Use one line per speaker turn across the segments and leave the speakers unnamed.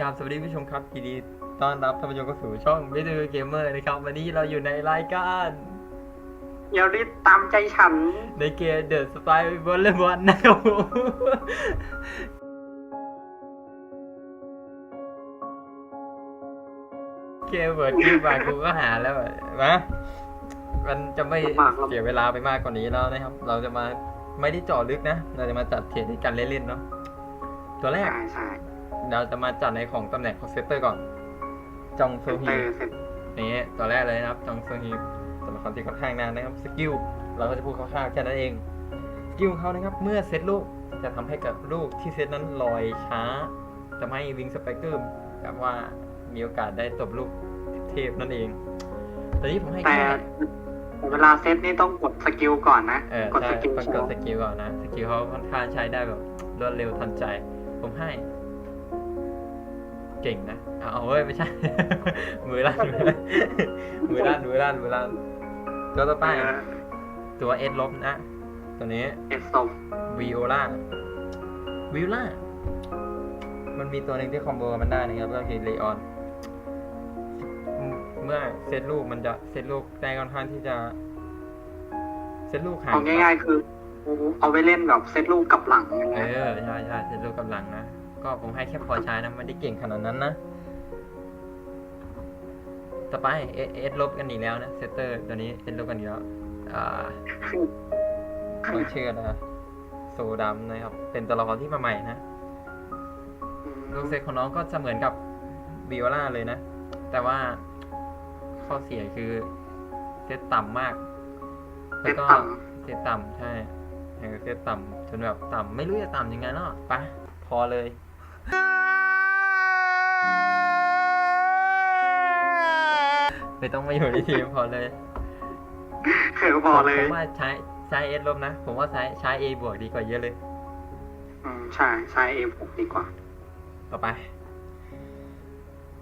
กราบสวัสดีผู้ชมครับยินดีต้อนรับท่านผู้ชมเข้าสู่ช่อง v i d e o Gamer นะครับ วันนี้เราอยู่ในรายการ
อย่ารีบตามใจฉัน
ในเกม The Spy v o l e y b a l l นะครับผมเกมเวิร์ดชื่อมากูก็หาแล้วอะนะมันจะไม่
ลำบากลำ
เสียเวลาไปมากกว่านี้แล้วนะครับ เราจะมาไม่ได้เจาะลึกนะ เราจะมาจัดเทรดให้กันเล่นๆเนาะตัวแรก
ใช่ใช่
เราจะมาจัดในของตำแหน่งของเซตเตอร์ก่อน จองโซ
เซนเต
ฮี
อร์เสร็จ
นี่ตัวแรกเลยนะครับ จองโซฮีตัวละครที่ค่อนข้างนานนะครับ สกิล เราก็จะพูดคร่าวๆแค่นั้นเอง สกิลของเขานะครับ เมื่อเซตลูกจะทำให้กับลูกที่เซตนั้นลอยช้า จะไม่วิงสไปเกอร์แบบว่ามีโอกาสได้ตบลูกเทพนั่นเองตอนนี้ผมให้
แต่
แค่
แต่เวลาเซตนี่ต้องกดสกิลก่อนนะ
เออก
ด
ใช่
สกิล
ต้องกดสกิลก่อนนะ สกิลเขาค่อนข้างใช้ได้แบบรวดเร็วทันใจ ผมให้ เก่งนะ เอาเอาเว้ยไม่ใช่ มือลั่นมือลั่นมือลั่นมือลั่นมือลั่นตัวต่อไป
เออ
ตัวเอสลบนะ ตัวนี้
เอสโซม
วิโอลาวิโอลามันมีตัวหนึ่งที่คอมโบกับมันได้นะครับ ก็คือเลออน เมื่อเซตลูกมันจะเซตลูกได้ค่อนข้างที่จะ เซตลูกห่าง
เอาง่ายๆคือ เอาไปเล่นแบบเซตลูกกลับหลังอย่าง
เอ
เงี้ย
อใช่ใช่เซตลูกกำลังนะ ก็ผมให้แค่พอใช้นะไม่ได้เก่งขนาดนั้นนะ ต่อไปเอเอสลบกันอีกแล้วนะเซตเตอร์ตัวนี้เอสลบกันอีกแล้วอ่าต้องเชื่อนะโซดำนะครับ เป็นตัวละครที่มาใหม่นะลูกเซตของน้องก็จะเหมือนกับบิโอล่าเลยนะ แต่ว่าข้อเสียคือเซตต่ำมาก แล้วก็เซตต่ำใช่เออเซตต่ำจนแบบต่ำไม่รู้จะต่ำยังไงเนาะไปะพอเลย ไม่ต้องมาอยู่ในทีมพอเลยำ
เออพอเลย
ผมว่าใช้ใช้เอสลบนะ ผมว่าใช้ใช้เอบวกดีกว่าเยอะเลย
อืมใช่ใช้เอผมดีกว่า
ต่อไป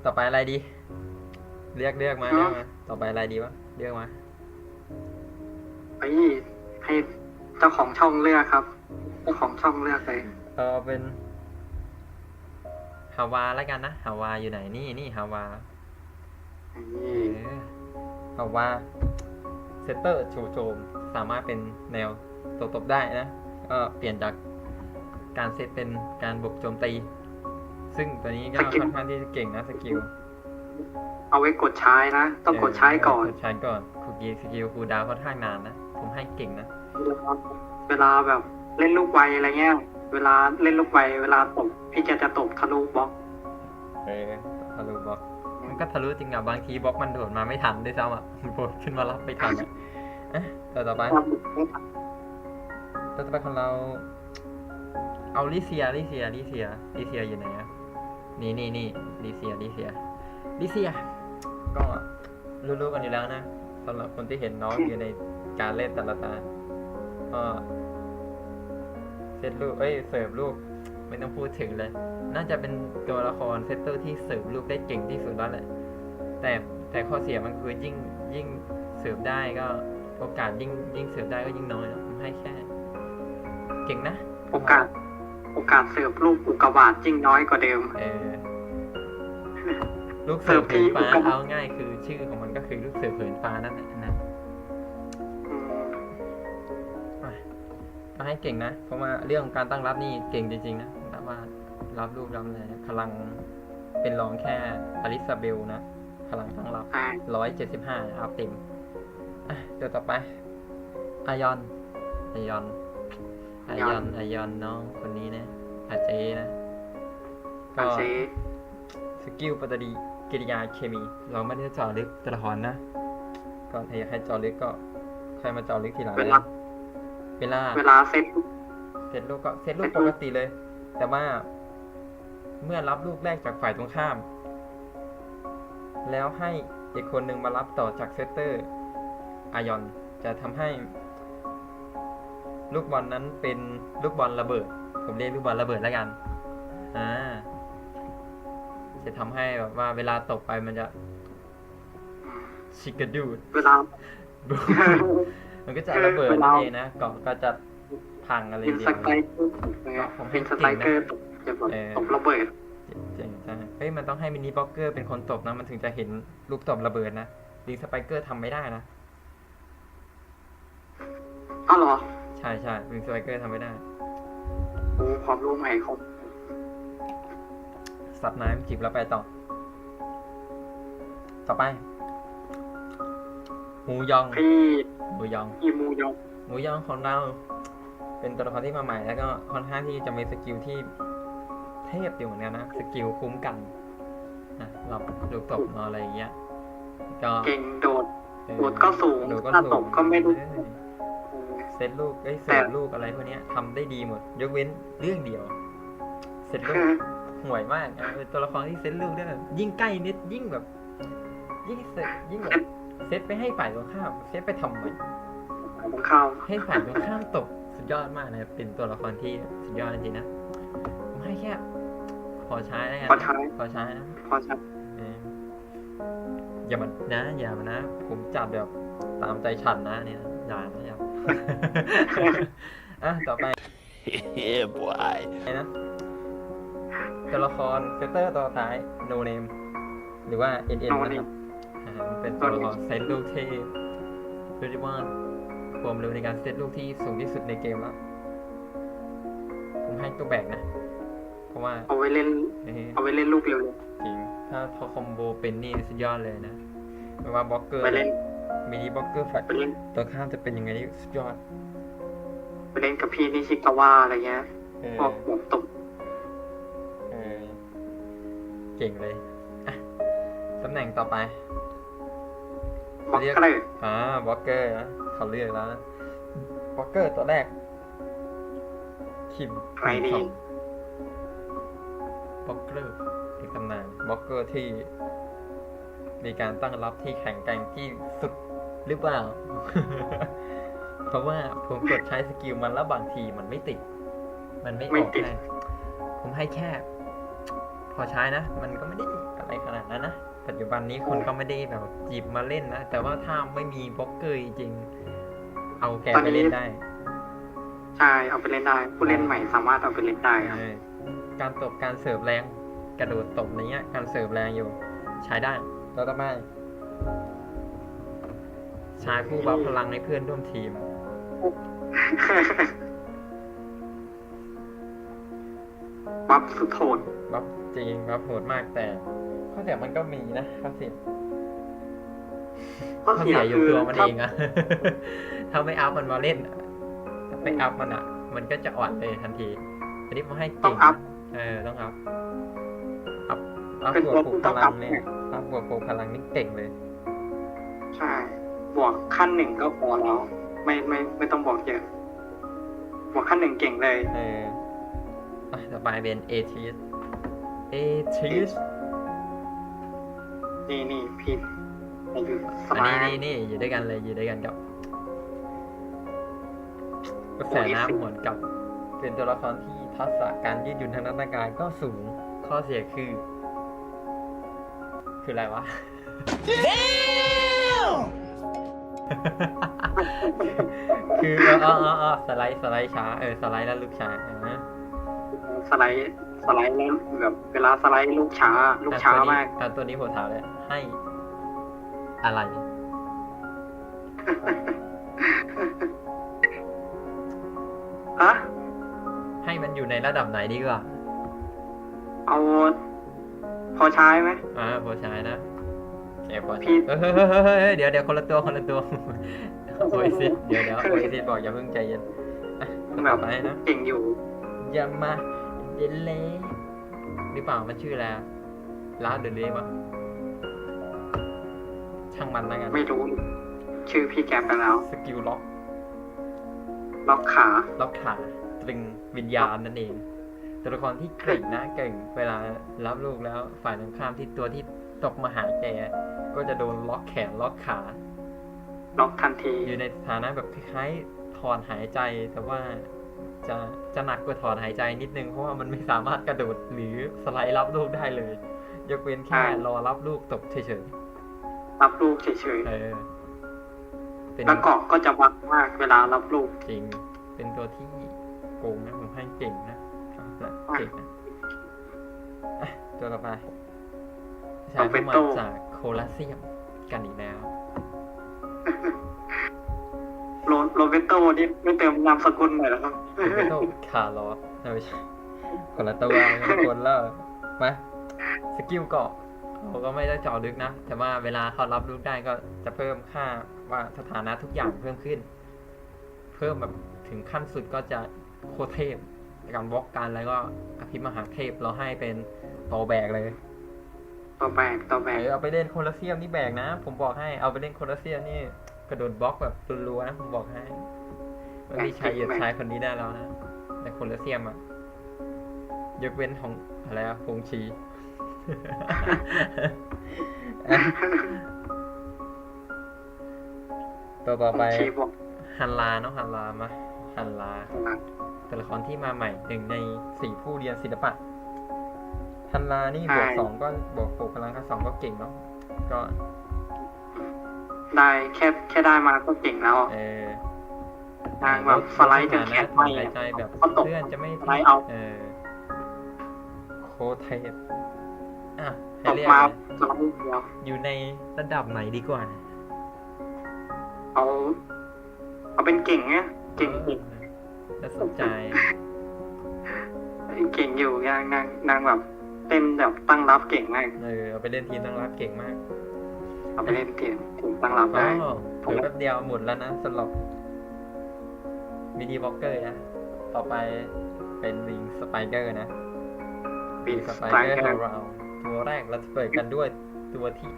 ต่อไปอะไรดี เรียกเรียกมา
ฮะ
เรียกมา ต่อไปอะไรดีวะ เรียกมา
ไปให้เจ้าของช่องเลือกครับเจ้าของช่องเลือกเลย
เออเป็น ฮาวาแล้วกันนะฮาวาอยู่ไหนนี่นี่ฮาวา
นี่
เออฮาวาเซตเตอร์ชูโจมสามารถเป็นแนวตัวตบได้นะก็เปลี่ยนจากการเซตเป็นการบุกโจมตี ซึ่งตัวนี้ก็ค่อนข้างที่จะเก่งนะสกิล
เอาไว้กดใช้นะ ต้องกดใช้ก่อน
กดใช้ก่อนคุกกี้สกิลคูลดาวน์ค่อนข้างนานนะ ผมให้เก่งนะ
เวลาแบบเล่นลูกไวอะไรเงี้ย เวลาเล่นลูกไวเวลาตบพี่จะจะตบทะลุบล็อก
เออทะลุบล็อกมันก็ทะลุจริงอะบางทีบล็อกมันโดดมาไม่ทันด้วยซ้ำอะมันโดดขึ้นมารับไม่ทันอะอะตัวต่อไปตัวต่อไปของเรา เอาลิเซียลิเซียลิเซียลิเซียอยู่ไหนอะนี่นี่นี่ลิเซียลิเซียลิเซีย ก็รู้ๆกันอยู่แล้วนะสำหรับคนที่เห็นน้องอยู่ในการเล่นแต่ละตาก็ เซตลูกเอ้ยเสิร์ฟลูกไม่ต้องพูดถึงเลย น่าจะเป็นตัวละครเซตเตอร์ที่เสิร์ฟลูกได้เก่งที่สุดแล้วแหละ แต่แต่ข้อเสียมันคือยิ่งยิ่งเสิร์ฟได้ก็โอกาสยิ่งยิ่งเสิร์ฟได้ก็ยิ่งน้อยนะผมให้แค่ เก่งนะ
โอกาส โอกาสเสิร์ฟลูกอุกกาบาตยิ่งน้อยกว่าเดิม
เออ ลูกเสิร์ฟ
เสิร์ฟที
เหินฟ้า
อุกกาบาต
เอาง่ายคือชื่อของมันก็คือลูกเสิร์ฟเหินฟ้านั่นแหละนะ ให้เก่งนะ เพราะว่าเรื่องของการตั้งรับนี่เก่งจริงๆนะแบบว่ารับลูกรับอะไรพลังเป็นรองแค่อลิซาเบลนะ พลังตั้งรับ
ใช่
ร้อยเจ็ดสิบห้าอัพเต็มอะเดี๋ยวต่อไปอายอนอายอนอายอนอายอนน้องคนนี้นะอาเจนะก็
อาเซ
สกิลปฏิกิริยาเคมี เราไม่ได้เจาะลึกตัวละครนะก่อนอยากให้เจาะลึกก็ใครมาเจาะลึกทีหลัง
เว
เลย
ลา
เวลา
เวลาเซต
เซตลูกก็เซตลูกปกติเลย แต่ว่าเมื่อรับลูกแรกจากฝ่ายตรงข้าม แล้วให้อีกคนหนึ่งมารับต่อจากเซตเตอร์อายอนจะทำให้ ลูกบอลนั้นเป็นลูกบอลระเบิด ผมเรียกลูกบอลระเบิดแล้วกัน อ่า จะทำให้แบบว่าเวลาตกไปมันจะชิกกระดูด
เวลา
บู มมันก็จะระเบิดนั่นเองนะเกาะก็จะพังอะไร
เป็น
เดี
ส
ยว
ไตรเกอร์เป็นสไตรเกอร์ตกจะแบบ
เออ
ตกระเบิด
เจ๋งใช่เฮ้ยมันต้องให้มินิบล็อกเกอร์เป็นคนตบนะ มันถึงจะเห็นลูกตบระเบิดนะลิงสไปเกอร์ทำไม่ได้นะ
อ้าวเหรอ
ใช่ใช่ลิงสไปเกอร์ทำไม่ได้
โอ้ความรู้ใหม่ของ
ซับน้ำจิบแล้วไปต่อ ต่อไปห มูยอง
พี่
หมูยอง
อีมูยอง
หมูยองของเรา เป็นตัวละครที่มาใหม่แล้วก็ค่อนข้างที่จะมีสกิลที่เทพอยู่เหมือนกันนะสกิลคุ้มกันนะหลับลูกตบนอนอะไรอย่างเงี้ยก็
เก่งโดด
เออ
โดดก็สูง
โดดก็
ถ้า
สู
ต
ง
บก็ไม่รู้
เออเซตลูกเอ้ยเสิร์ฟลูกอะไรพวกเนี้ยทำได้ดีหมด ยกเว้นเรื่องเดียว เซตลูกห่วยมากนะเป็นตัวละครที่เซตลูกได้แบบยิ่งใกล้นิดยิ่งแบบ ยิ่งเซตยิ่งแบบ เซตไปให้ฝ่ายตรงข้ามเซตไปทำไม
ผมเข้า
ให้ฝ่ายตรงข้ามตกสุดยอดมากนะเป็นตัวละครที่สุดยอดจริงๆนะผมให้แค่พอใช้แล้วกัน
พอใช้
พอใช้นะ
พอใช้
เอออย่ามานะอย่ามานะ ผมจัดแบบตามใจฉันนะเนี่ยอย่านะอย่าอะต่อไป
yeah, boy.
นะตัวละครเซตเตอร์ตัวท้าย no name หรือว่า NN นะครับ อ่าเป็นตัวละครเซตลูกที่เรียกได้ว่าความเร็วในการเซตลูกที่สูงที่สุดในเกมแล้ว ผมให้ตัวแบกนะ เพราะว่า
เอาไว้เล่น
เอ้ย
เอาไว้เล่นลูกเร็ว
จริง ถ้าพอคอมโบเป็นนี่สุดยอดเลยนะ ไม่ว่าบล็อกเกอ
ๆ
ร์
ไปเล่น
มินิบล็อกเกอร์ฝ่าย
ไปเล่น
ตัวข้ามจะเป็นยังไงนี่สุดยอด
ไปเล่นกับพี่นิชิกาวะอะไรเงี้ย
เออ
พวกผมตบ
เออเก่งเลย อะตำแหน่งต่อไป
บล็อกเกอร์
อ่าบล็อกเกอร์นะเขาเลือกแล้วนะบล็อกเกอร์ตัวแรก คิม
ใครดี
บล็อกเกอร์ในตำนานบล็อกเกอร์ที่ มีการตั้งรับที่แข็งแกร่งที่สุดหรือเปล่า เพราะว่าผมกดใช้สกิลมันแล้วบางทีมันไม่ติด มันไม่ออกให้ผมให้แค่ พอใช้นะ มันก็ไม่ได้อะไรขนาดนั้นนะ ปัจจุบันนี้คนก็ไม่ได้แบบหยิบมาเล่นนะ แต่ว่าถ้าไม่มีบล็อกเกอร์จริงๆเอาแกไปเล่นได้
ใช่เอาไปเล่นได้ ผู้เล่นใหม่สามารถเอาไปเล่นได้ครับ
เออการตบการเสิร์ฟแรงกระโดดตบอะไรเงี้ย การเสิร์ฟแรงอยู่ ใช้ได้แล้วต่อมาใช้ผู้บัฟพลังให้เพื่อนร่วมทีม
บัฟสุดโหด
บัฟจริงบัฟโหดมากแต่ ข้อเสียมันก็มีนะข้อเสีย
ข้อ
ข้อ
เสี
เสี
ย
ยอยู่
คือ
ตัวมัน
ถ้า
เองอะถ้าไม่อัพมันมาเล่นอะถ้าไปอัพมันอะมันก็จะอ่อนเลยทันทีอันนี้ผมให้
ต้อ
เก่
ง
ง
อัพ
เออต้องอัพอัพอัพ
เป็น
บวก
ตัว
ปลูก
ต้
พ
อง
ลั
อั
ง
พ
เนี่ยอัพบวกปลูกพลังนี่เก่งเลย
ใช่บวกขั้นหนึ่งก็พอแล้วไม่ไม่ไม่ต้องบอกเยอะบวกขั้นหนึ่งเก่งเลย
เอออะต่อไปเป็นเอทีสเอทีส
นี่นี่พี่อายุส
อัน
บาย
นี้นี่นี่อยู่ด้วยกันเลยอยู่ด้วยกันกับกระแสน้ำหวนกับ เป็นตัวละครที่ทักษะการยืดหยุ่นทางด้านร่างกายก็สูงข้อเสียคือ คืออะไรวะ คือเออเออเออเออสไลด์สไลด์ช้าเออสไลด์แล้วลูกช้าอ่า
สไลด์ สไลด์แล้วแบบเวลาสไลด์ลูกช้า ลูกช้ามาก
อะตัวนี้ผมถามเลยให้อะไร
อะ
ให้มันอยู่ในระดับไหนดีกว่า
เอา พอใช้ไหม
อ่าพอใช้นะเก็บก่อน
พี่
เฮ้ยเฮ้ยเฮ้ยเฮ้ยเฮ้ยเดี๋ยวเดี๋ยวคนละตัวคนละตัวโอ้ยสิเดี๋ยวเดี๋ยวโอ้ยสิบอกอย่าเพิ่งใจเย็นอะตัว
แบ
ต่อบไปนะ
เก่งอยู่
อย่ามา เดลเลหรือเปล่ามันชื่ออะไรอะลาเดลเลปะช่างมันนะงั้น
ไม่รู้ ชื่อพี่แกไปแล้ว
สกิลล็อก
ล็อกขา
ล็อกขาตรึงวิญญาณนั่นเองตัวละครที่เก่งนะเก่งเวลารับลูกแล้วฝ่ายตรงข้ามที่ตัวที่ตกมาหาแกก็จะโดนล็อกแขนล็อกขา
ล็อกทันที
อยู่ในสถานะแบบคล้ายๆถอนหายใจแต่ว่า จะจะหนักกว่าถอนหายใจนิดนึงเพราะว่ามันไม่สามารถกระโดดหรือสไลด์รับลูกได้เลย ยกเว้นแค่
ใช่
รอรับลูกตกเฉย
รับลูกเฉย
ๆเออเป็น
ๆแล้วเกาะก็จะวักมากเวลารับลูก
จริง เป็นตัวที่โกงนะผมให้เก่งนะชอบนะเก่งนะอะตัวต่อไปชายผู้มาจากโคลาเซียมกันอีกแล้ว
โรโรเบโตนี่ไม่เติมนามสกุลหน่อยเหรอครับ
ไม่ต้องคาร์ลอสเออไม่ใช่คนละตัวคนละมาสกิลเกาะเขาก็ไม่ได้เจาะลึกนะ แต่ว่าเวลาเขารับลูกได้ก็จะเพิ่มค่าว่าสถานะทุกอย่างเพิ่มขึ้น เพิ่มแบบถึงขั้นสุดก็จะโคตรเทพการบล็อกการแล้วก็อภิมหาเทพเราให้เป็นโตแบกเลย
ต่อแบกต่อแบ
เอกอเอาไปเล่นโคลอสเซียมนี่แบกนะ ผมบอกให้เอาไปเล่นโคลอสเซียมนี่ กระโดดบล็อกแบบรัวๆนะผมบอกให้ไม่มีชายเหยียดชายคนนี้ได้แล้วนะในโคลอสเซียมอะยกเว้นของอะไรอะพงชีอะตัวต่อไป
ชีบอก
ฮันลาเนาะฮันลามาฮันลาตัวละครที่มาใหม่หนึ่งในสี่ผู้เรียนศิลปะฮันลานี่บวกสองก็บวกหกพลังค่าสองก็เก่งเนาะก็
ได้แค่แค่ได้มาก็เก่งแล้ว
เออ
ทางแบบสไลด์จนแขนไหม้
หายใจแบบ
เขาตก
เพื่อนจะไม่
สไลด์เอา
เออโคตรเทพอะ
ต
ให้
ก
เรียก
มา
เลย
สไลด์เดียว
อยู่ในระดับไหนดีกว่า
เอาเอาเป็นเก่งไงเก่งอีก
น่าสนใจ
เก่งอยู่นางนางนางแบบเต้นแบบตั้งรับเก่งมาก
เออเอาไปเล่นทีมตั้งรับเก่งมาก
เอาไปเล่นเก่งถึงตั้งรับ
อ๋
ได้
อเผื่อแป๊บเดียวหมดแล้วนะสำหรับมินิบล็อกเกอร์นะ ต่อไปเป็นวิงสไปเกอร์นะ
ปี
วิงส
ส
ไป
ไต
เกอ
ล์
ร์ของเราตัวแรกเราจะเปิดกันด้วยตัวที่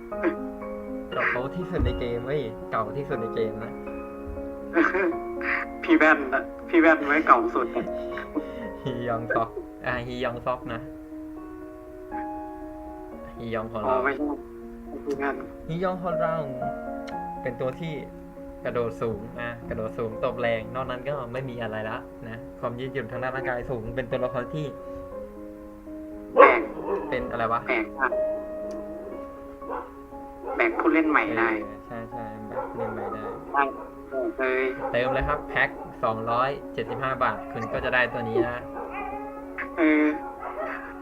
เก่าที่สุดในเกมเว้ยเก่าที่สุดในเกมนะ
พี่แว่นนะพี่แว่นไว้เก่าสุดอะ
ฮียองซอก อ่าฮียองซอกนะ ฮียองของ
อ๋อ
เรา
ไม่ใช่ พี่แว่น
ฮียองของเราเป็นตัวที่กระโดดสูงอะกระโดดสูงตบแรง นอกนั้นก็ไม่มีอะไรละนะความยืดหยุ่นทางด้านร่างกายสูง เป็นตัวละครที่
แบก
เป็นอะไรวะ
แบกมากแบกผู้เล่นใหม่ได้
เออใช่ใช่แบบเล่นไปได้
ได้เลย
เติมเลยครับ แพ็ค275บาท คุณก็จะได้ตัวนี้นะ
เออ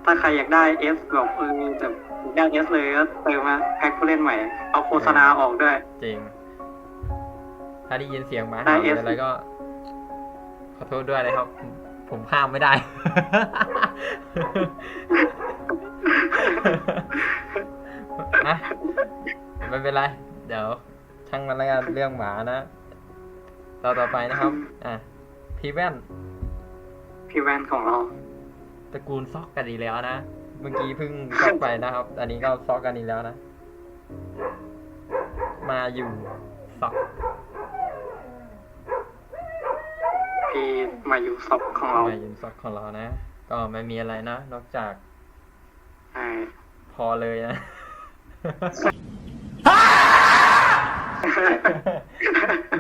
ถ้าใครอยากได้เอสแบบเออแต่อยากได้เอสเลยก็เติมมาแพ็คผู้เล่นใหม่ เอาโฆษณาออกด้วย
จริง ถ้าได้ยินเสียงหมา
ได้
เห่า
F
อะไรก็ ขอโทษด้วยเลยครับ ผมผมข้ามไม่ได้ นะไม่เป็นไร เดี๋ยว ช่างมันแล้วกันเรื่องหมานะต่อต่อไปนะครับ อะพี่แว่น
พี่แว่นของเรา
ตระกูลซอกกันอีกแล้วนะ เมื่อกี้เพิ่งซอกไปนะครับ อันนี้ก็ซอกกันอีกแล้วนะ มาอยู่ซอก
พี่มาอยู่ซอบของเรา
มาอยู่ซอกของเรานะ ก็ไม่มีอะไรนะ นอกจาก
ใช่
พอเลยนะ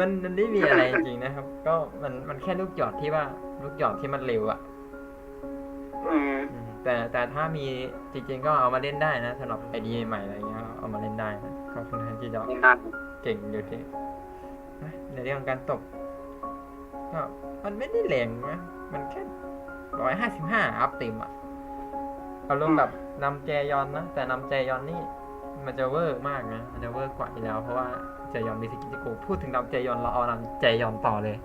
มันมันไม่มีอะไรจริงๆนะครับ ก็มันมันแค่ลูกหยอดที่ว่า ลูกหยอดที่มันเร็วอะ
เออ
อืม แต่แต่ถ้ามีจริงๆก็เอามาเล่นได้นะสำหรับไอดีใหม่อะไรเงี้ยเอามาเล่นได้นะก็ค่อนข้างที่จะ
เล่นได้
เก่งอยู่ที่นะในเรื่องการตบก็มันไม่ได้แรงนะมันแค่ร้อยห้าสิบห้าอัพเต็มอะอารมณ์แบบนำแจยอนนะแต่นำแจยอนนี่มันจะเวอร์มากนะมันจะเวอร์กว่าอยู่แล้ว เพราะว่าแจยอนมีสกิลที่กูพูดถึงนำแจยอนเราเอานำแจยอนต่อเลย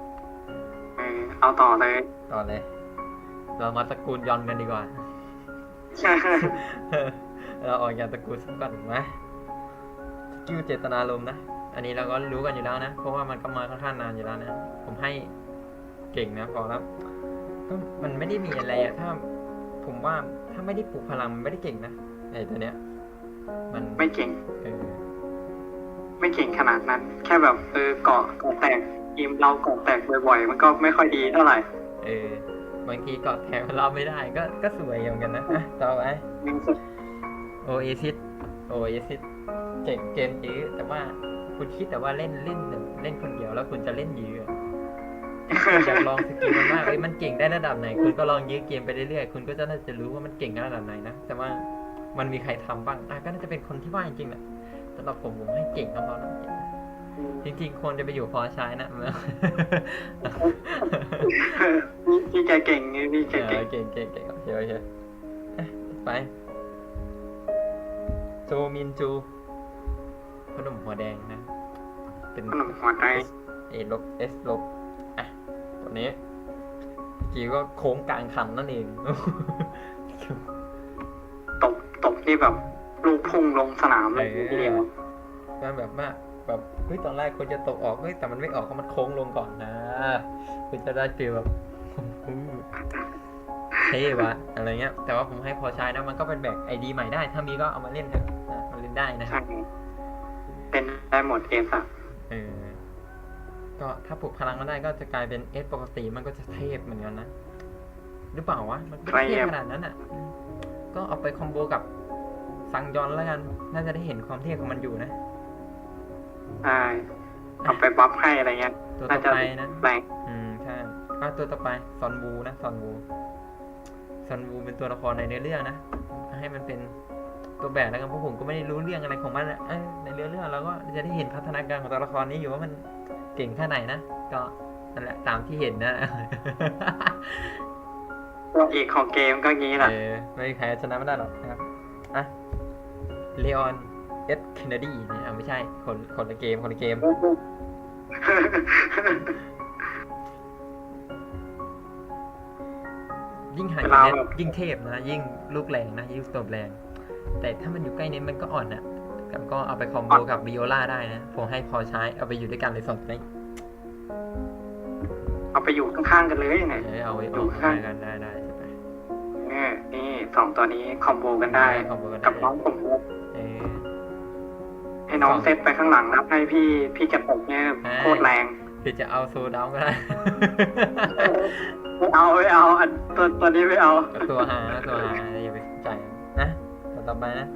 เออเอาต่อเลย
ต่อเลย เรามาตระกูลยอนกันดีกว่า เราออกจากตระกูลสักก่อนไหมสกิลเจตนารมณ์นะ อันนี้เราก็รู้กันอยู่แล้วนะ เพราะว่ามันก็มาค่อนข้างนานอยู่แล้วนะ ผมให้เก่งนะพอแล้วก็มันไม่ได้มีอะไรอะถ้า ผมว่าถ้าไม่ได้ปลูกพลังมันไม่ได้เก่งนะไอ้ตัวเนี้ย มัน
ไม่เก่ง
เออ
ไม่เก่งขนาดนั้น แค่แบบเออเกาะเกาะแตกทีมเราเกาะแตกบ่อยๆ มันก็ไม่ค่อยดีเท่าไหร่
เออ บางทีเกอดแถวเราไม่ได้ก็ก็สวยเหมือนกันนะอะต่อไป
มันสุด
โอเอซิสโอเอซิสเก่งเกมยื้อแต่ว่าคุณคิดแต่ว่าเล่นเล่นเล่นคนเดียวแล้วคุณจะเล่นยื้ออยากลองสกิลมันว่าเอ้ยมันเก่งได้ระดับไหน คุณก็ลองยื้อเกมไปเรื่อยๆ คุณก็จะน่าจะรู้ว่ามันเก่งระดับไหนนะ แต่ว่ามันมีใครทำบ้างอะก็น่าจะเป็นคนที่ว่าจริงๆแหละสำหรับผมผมให้เก่งก็พอแล้ว จริงๆควรจะไปอยู่พอใช้นะ
พี่พี่แกเก่งไงพี่แก
เออ
เก่ง
เก่งเก่งเก่งโอเคโอเคเอ๊ะไปโจมินจูขนมหัวแดงนะ เป็น
ขนมหัวใจ
เอลบเอสลบอะตัวนี้เมื่อกี้ก็โค้งกลางคันนั่นเอง
ตบตบนี่แบบลูกพุ่งลงสนามเลย
เออ
ทีเดียว
ก็แบบว่า แบบเฮ้ยตอนแรกคนจะตกออกเฮ้ยแต่มันไม่ออกเพราะมันโค้งลงก่อนนะคุณจะได้ฟีลแบบเท่วะอะไรเงี้ย แต่ว่าผมให้พอใช้นะมันก็เป็นแบบไอดีใหม่ได้ ถ้ามีก็เอามาเล่นเถอะนะมันเล่นได้นะค
ใช่
รับ
เป็นได้หมดเอสอะ
เออก็ถ้าปลุกพลังมาได้ก็จะกลายเป็นเอสปกติมันก็จะเทพเหมือนกันนะหรือเปล่าวะมันไม่ได้เทพขนาดนั้นอะอืมก็เอาไปคอมโบกับซังยอนแล้วกัน น่าจะได้เห็นความเทพของมันอยู่นะ
ใช่เอาไปบัฟให้อะไรเงี้ย
ตัว
น่า
ต่อ
จะ
ไปนะ
แรง
อืมใช่ก็ตัวต่อไปซอนวูนะซอนวูซอนวูเป็นตัวละครในเนื้อเรื่องนะให้มันเป็นตัวแบบแล้วกันเพราะผมก็ไม่ได้รู้เรื่องอะไรของมันอะเอ้ยในเนื้อเรื่องเราก็จะได้เห็นพัฒนาการของตัวละครนี้อยู่ว่ามันเก่งแค่ไหนนะก็นั่นแหละตามที่เห็นนะ
ตัวเอกของเกมก็งี้แหละ
เออไม่มีใครชนะไม่ได้หรอกนะครับอะเลออน เอสเคนเนดีเนี่ยอะไม่ใช่คนคนละเกมคนละเกม ยิ่งห่าง
เว
จาก
ลา
เน็ต
แบบ
ยิ่งเทพนะยิ่งลูกแรงนะยิ่งตบแรง แต่ถ้ามันอยู่ใกล้เน็ตมันก็อ่อนนะแต่ก็เอาไปคอมโบกับบิโอล่าได้นะ ผมให้พอใช้เอาไปอยู่ด้วยกันเลยสองตัวนี้
เอาไปอยู่ข้างๆกันเลยเนี่ย
เออเอาไว้
อยู่
ออก
ข้าง
กันได้ได้ใช่ไหม
เออนี่สองตัวนี้คอมโบกันได้
คอมโบกันได้
กับน้องผม
เออ
ให้น้อง
สอง
เซตไปข้างหลังแล้วให้พี่พี่จะตกเนี่ย
ใช่
โคตรแรง
หรือจะเอาโซดาวก็ได้
ไม่เอาไม่เอาอันตัวตัวนี้ไม่เอา
ตัวหาตัวหาอย่าไปสนใจนะตัวต่อไปนะ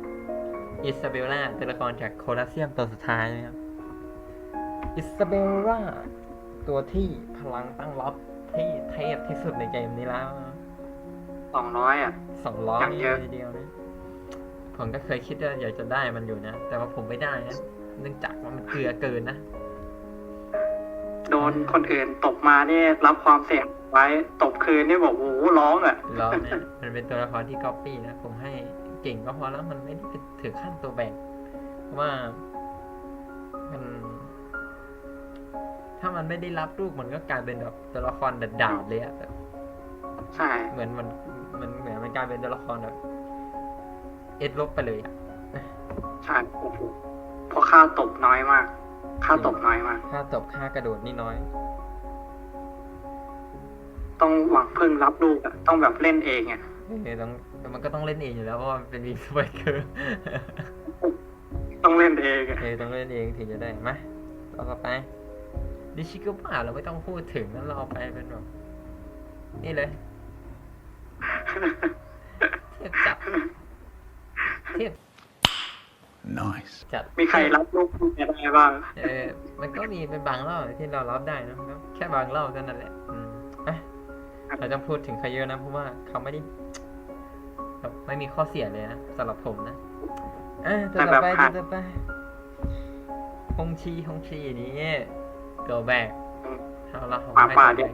อิซาเบลล่าตัวละครจากโคลาเซียมตัวสุดท้ายนะครับอิซาเบลล่าตัวที่พลังตั้งรับที่เทพที่สุดในเกมนี้แล้ว
สองร้อยอะ
สองร้อย
อย่างเยอะ
ทีเดียวนะ ผมก็เคยคิดว่าอยากจะได้มันอยู่นะ แต่ว่าผมไม่ได้นะ เนื่องจากว่ามันเกลือเกินนะ
โดนคนอื่นตบมานี่รับความเสี่ยงไว้ตบคืนนี่บอกโอ้โหร้องอะ
ล้อเนี่ยมันเป็นตัวละครที่ก๊อปปี้นะ ผมให้เก่งก็พอแล้วมันไม่ได้ถึงขั้นตัวแบกเพราะว่ามัน ถ้ามันไม่ได้รับลูกมันก็กลายเป็นแบบตัวละครดาดๆเลยอะแบบ
ใช่
เหมือนมันมันเหมือนมันกลายเป็นตัวละครแบบ เอ็ดลบไปเลยอะ
ใช่โอ้โหเพราะค่าตบน้อยมาก ค่าตบน้อยมาก
ค่าตบค่ากระโดดนี่น้อย
ต้องหวังพึ่งรับลูกอะต้องแบบเล่นเองอะ
เออต้องมันก็ต้องเล่นเองอยู่แล้วเพราะว่ามันเป็นวีสไปเกอร์
ต้องเล่นเองอะ
เออต้องเล่นเองถึงจะได้มาต่อไปดิชิโกบ้าเราไม่ต้องพูดถึงนั้นเราเอาไปเป็นแบบนี่เลยเทียบจัด เทียบ
Nice.
จัด
มีใครรับลูกคุณได้บ้าง
เออมันก็มีเป็นบางรอบที่เรารับได้นะแล้วแค่บางรอบเท่านั้นแหละอืมอะเราจะพูดถึงเขาเยอะนะเพราะว่าเขาไม่ได้แบบไม่มีข้อเสียเลยนะสำหรับผมนะอะตัวต่อไปตัวต่อไปฮงชีฮงชีนี้เกิร์ลแบกเอาละผมให้ตัวแบก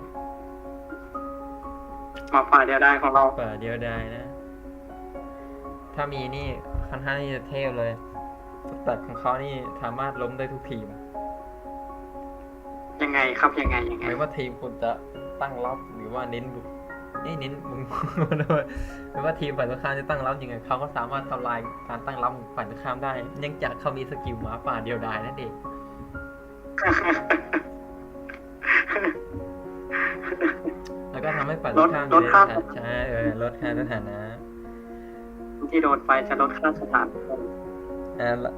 มาฝ่ายเดียวได้ของเรา
เปิดเดียวได้นะ ถ้ามีนี่ ค่อนข้างที่จะเทพเลยสเตัดของเขานี่สามารถล้มได้ทุกทีม
ยังไงครับยังไงยังไง
ไม่ว่าทีมคุณจะตั้งรับหรือว่าเน้นบุกนี่เน้นบุกไม่ว่าทีมฝ่ายตรงข้ามจะตั้งรับยังไงเขาก็สามารถทำลายการตั้งรับของฝ่ายตรงข้ามได้เนื่องจากเขามีสกิลหมาป่าเดียวดายนั่นเองแล้วก็ทำให้ฝ่ายตรงข้าม
ลดค่า
มีใช่เออลดค่าสถานะ
ที่โดนไปจะลดค่าสถาน
อ่าละ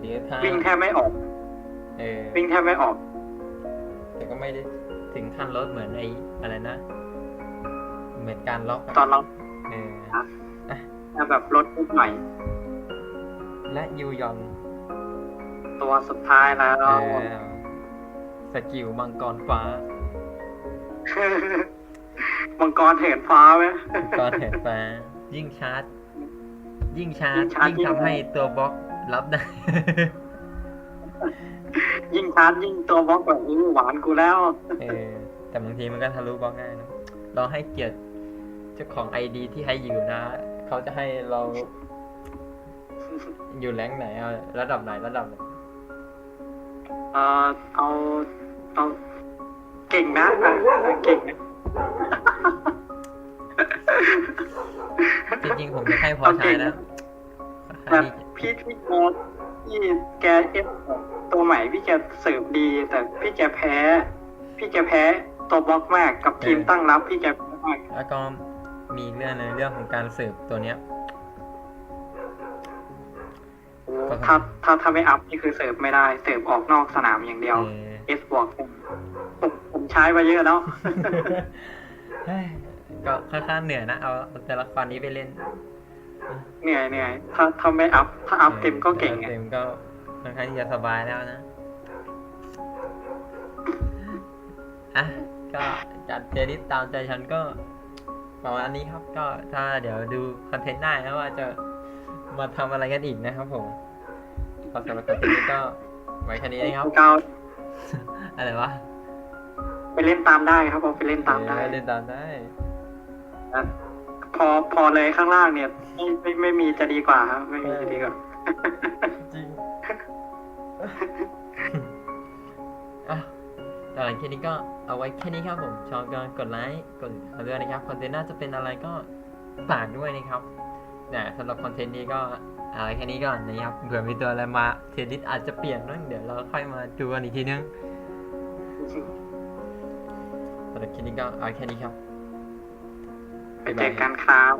เดี๋ยวถ้า
วิ่งแทบไม่ออก
เออ
วิ่งแทบไม่ออก
แต่ก็ไม่ได้ถึงขั้นลดเหมือนไอ้อะไรนะ เหมือนการล็อกะ
ตอนเรา
เออ
จะแบบลดนิดหน่อย
และยูยอน
ตัวสุดท้ายแล้ว
เออสกิลมังกรฟ้า
มังกรเถินฟ้าไหม
มังกรแห่งฟ้า ยิ่งชาร์จ ยิ่งชาร์จ
ยิ่งชาร์จ
ยิ่งทำให้ตัวบล็อกรับได้
ยิ่งชาร์จยิ่งตัวบล็อกแบบนี้หวานกูแล้ว
เออ แต่บางทีมันก็ทะลุบล็อกได้นะเราให้เกียรติเจ้าของไอดีที่ให้อยู่นะ เขาจะให้เรา อยู่แรงค์ไหนเอาระดับไหนระดับไหน
เออเอาเอาเก่งนะอะเก่งนะ
จริงๆผมไม่ค่อยพอใช้นะ
แบบพี่พี่แกพี่แกเอฟตัวใหม่พี่แกเสิร์ฟดี แต่พี่แกแพ้ พี่แกแพ้ตัวบล็อกมากกับทีมตั้งรับพี่แกแพ้มาก
แล้วก็มีเรื่องในเรื่องของการสืบตัวเนี้ยก็
ถ้าถ้าถ้าไม่อัพนี่คือเสิร์ฟไม่ได้ เสิร์ฟออกนอกสนามอย่างเดียว
เออ
เอสบอกผมผมผมใช้มาเยอะแล้ว
เฮ้ย ก็ค่อนข้างเหนื่อยนะ เอาแต่ละครนี้ไปเล่น
เหนื่อยเหนื่อยถ้าถ้าไม่อัพ ถ้าอัพเต็มก็เก่งไง
เต็มก็ค่อนข้างที่จะสบายแล้วนะอะก็จัดเจลิสตามใจฉันก็ประมาณนี้ครับก็ถ้าเดี๋ยวดูคอนเทนต์ได้นะว่าจะมาทำอะไรกันอีกนะครับผมก็สำหรับคอนเทนต์นี้ก็ไว้แค่นี้นะครับ
ก้าว
อะไรวะ
ไปเล่นตามได้ครับผมไปเล่นตามได้
เออเล่นตามได้
พอพอเลยข้างล่างเนี่ยไม่ไม่ไม่มีจะดีกว่าครับไม่มีจะดีกว่า
จริงอะตอนหลังแค่นี้ก็เอาไว้แค่นี้ครับผม ชอบก็กดไลค์กดเรื่อยนะครับคอนเทนต์น่าจะเป็นอะไรก็ฝากด้วยนะครับแต่สำหรับคอนเทนต์นี้ก็เอาไว้แค่นี้ก่อนนะครับเผื่อมีตัวอะไรมาเทรดิสอาจจะเปลี่ยนบ้างเดี๋ยวเราค่อยมาดูกันอีกทีนึงสำหรับคลิปนี้ก็เอาไว้แค่นี้ครับ
ไปเจอกันครั
บ